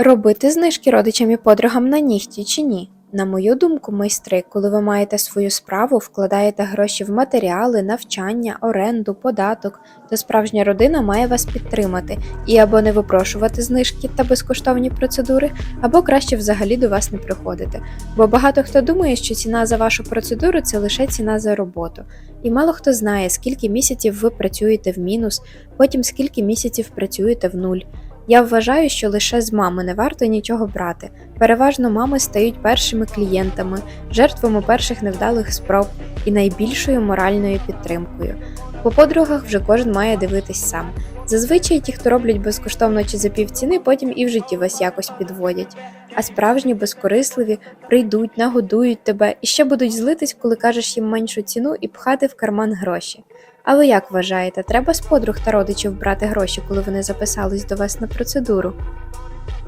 Робити знижки родичам і подругам на нігті чи ні? На мою думку, майстри, коли ви маєте свою справу, вкладаєте гроші в матеріали, навчання, оренду, податок, то справжня родина має вас підтримати і або не випрошувати знижки та безкоштовні процедури, або краще взагалі до вас не приходити. Бо багато хто думає, що ціна за вашу процедуру це лише ціна за роботу. І мало хто знає, скільки місяців ви працюєте в мінус, потім скільки місяців працюєте в нуль. Я вважаю, що лише з мами не варто нічого брати. Переважно мами стають першими клієнтами, жертвами перших невдалих спроб і найбільшою моральною підтримкою. По подругах вже кожен має дивитись сам. Зазвичай ті, хто роблять безкоштовно чи за півціни, потім і в житті вас якось підводять. А справжні безкорисливі прийдуть, нагодують тебе і ще будуть злитись, коли кажеш їм меншу ціну і пхати в карман гроші. А ви як вважаєте, треба з подруг та родичів брати гроші, коли вони записались до вас на процедуру?